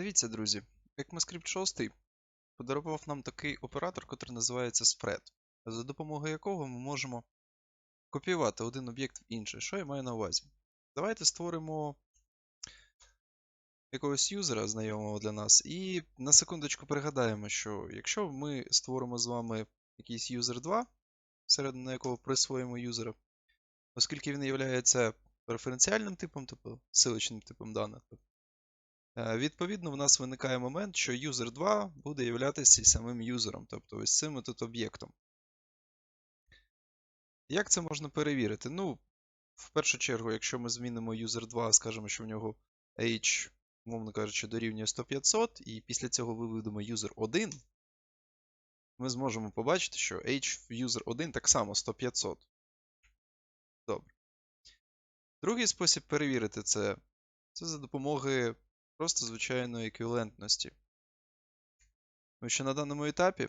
Дивіться, друзі, ECMAScript 6 подарував нам такий оператор, який називається spread, за допомогою якого ми можемо копіювати один об'єкт в інший. Що я маю на увазі? Давайте створимо якогось юзера знайомого для нас, і на секундочку пригадаємо, що якщо ми створимо з вами якийсь user 2, всередину якого присвоїмо юзера, оскільки він є референціальним типом, тобто силочним типом даних, відповідно, в нас виникає момент, що user 2 буде являтися самим юзером, тобто ось цим тут об'єктом. Як це можна перевірити? Ну, в першу чергу, якщо ми змінимо user 2, скажемо, що в нього age, умовно кажучи, дорівнює 100-500, і після цього виведемо user 1, ми зможемо побачити, що age в user 1 так само 100-500. Добре. Другий спосіб перевірити це це за допомогою просто звичайної еквівалентності. Тому що на даному етапі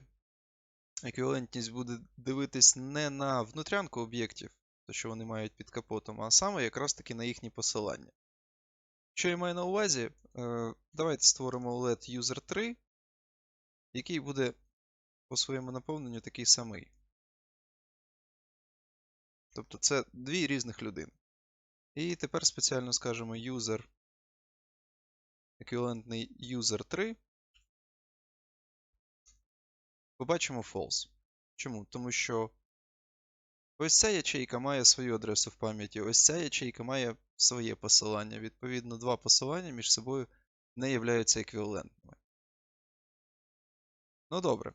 еквівалентність буде дивитись не на внутрянку об'єктів, то що вони мають під капотом, а саме якраз таки на їхні посилання. Що я маю на увазі, е, давайте створимо LED user 3, який буде по своєму наповненню такий самий. Тобто це дві різних людини. І тепер спеціально скажемо user еквівалентний user3, побачимо false. Чому? Тому що ось ця ячейка має свою адресу в пам'яті, ось ця ячейка має своє посилання. Відповідно, два посилання між собою не являються еквівалентними. Ну добре.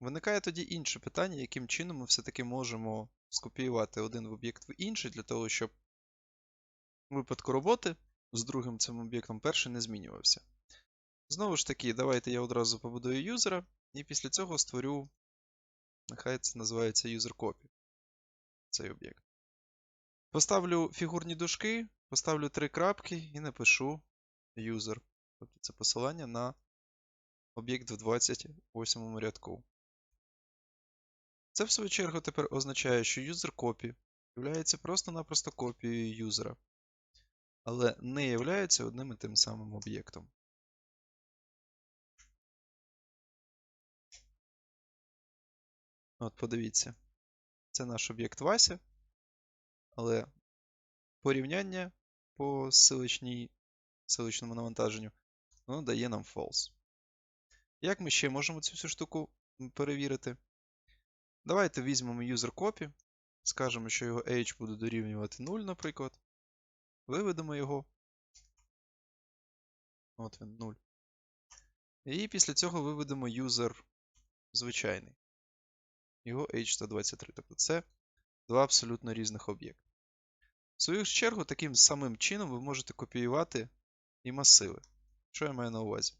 Виникає тоді інше питання, яким чином ми все-таки можемо скопіювати один в об'єкт в інший, для того, щоб у випадку роботи з другим цим об'єктом перший не змінювався. Знову ж таки, давайте я одразу побудую юзера, і після цього створю, нехай це називається user-copy, цей об'єкт. Поставлю фігурні дужки, поставлю три крапки і напишу user. Тобто це посилання на об'єкт в 28 рядку. Це, в свою чергу, тепер означає, що user-copy є просто-напросто копією юзера але не являються одним і тим самим об'єктом. От подивіться, це наш об'єкт Вася, але порівняння по силичному навантаженню воно дає нам false. Як ми ще можемо цю всю штуку перевірити? Давайте візьмемо user copy, скажемо, що його age буде дорівнювати 0, наприклад. Виведемо його. От він 0. І після цього виведемо user звичайний. Його H123. Тобто це два абсолютно різних об'єкти. В свою чергу, таким самим чином ви можете копіювати і масиви. Що я маю на увазі?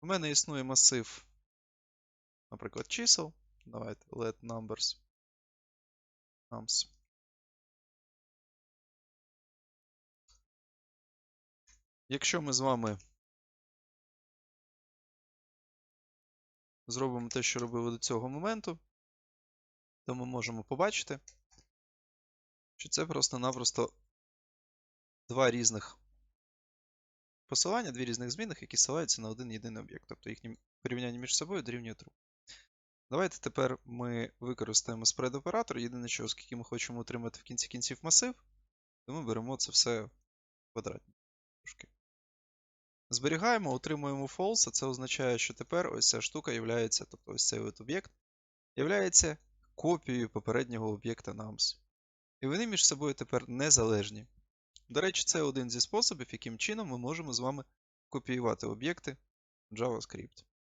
У мене існує масив, наприклад, чисел. Давайте let numbers. nums. Якщо ми з вами зробимо те, що робили до цього моменту, то ми можемо побачити, що це просто-напросто два різних посилання, дві різних змінних, які ссилаються на один єдиний об'єкт. Тобто їхнє порівняння між собою дорівнює true. Давайте тепер ми використаємо спред-оператор. Єдине, що, оскільки ми хочемо отримати в кінці кінців масив, то ми беремо це все квадратні. Зберігаємо, отримуємо false, а це означає, що тепер ось ця штука являється, тобто ось цей об'єкт, являється копією попереднього об'єкта nums. І вони між собою тепер незалежні. До речі, це один зі способів, яким чином ми можемо з вами копіювати об'єкти JavaScript.